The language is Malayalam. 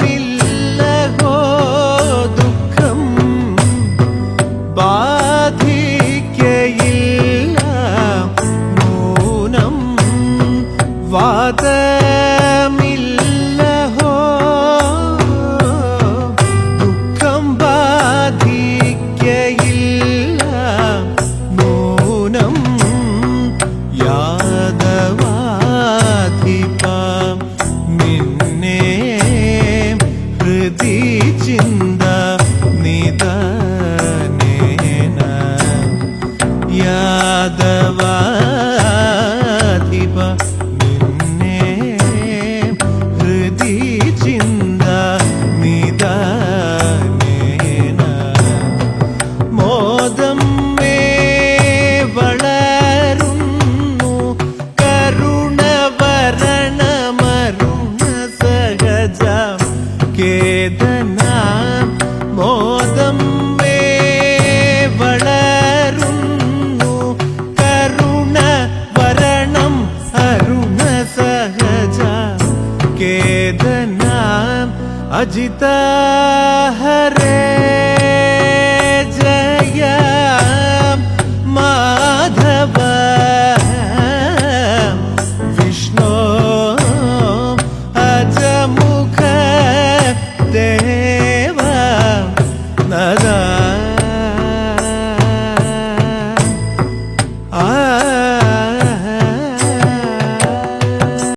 വാതമില്ലഹോ ദുഃഖം ബാധിക്കയില്ല മൂനം വാത യാദവാധിപ നിന്നെ ഹൃദി ചിന്ത നിദാനേന. മോദം മേ വളരുന്നു കരുണ വരണമരുണ സഹജ. കേതന മോദം वेदनाम् अजिता हरे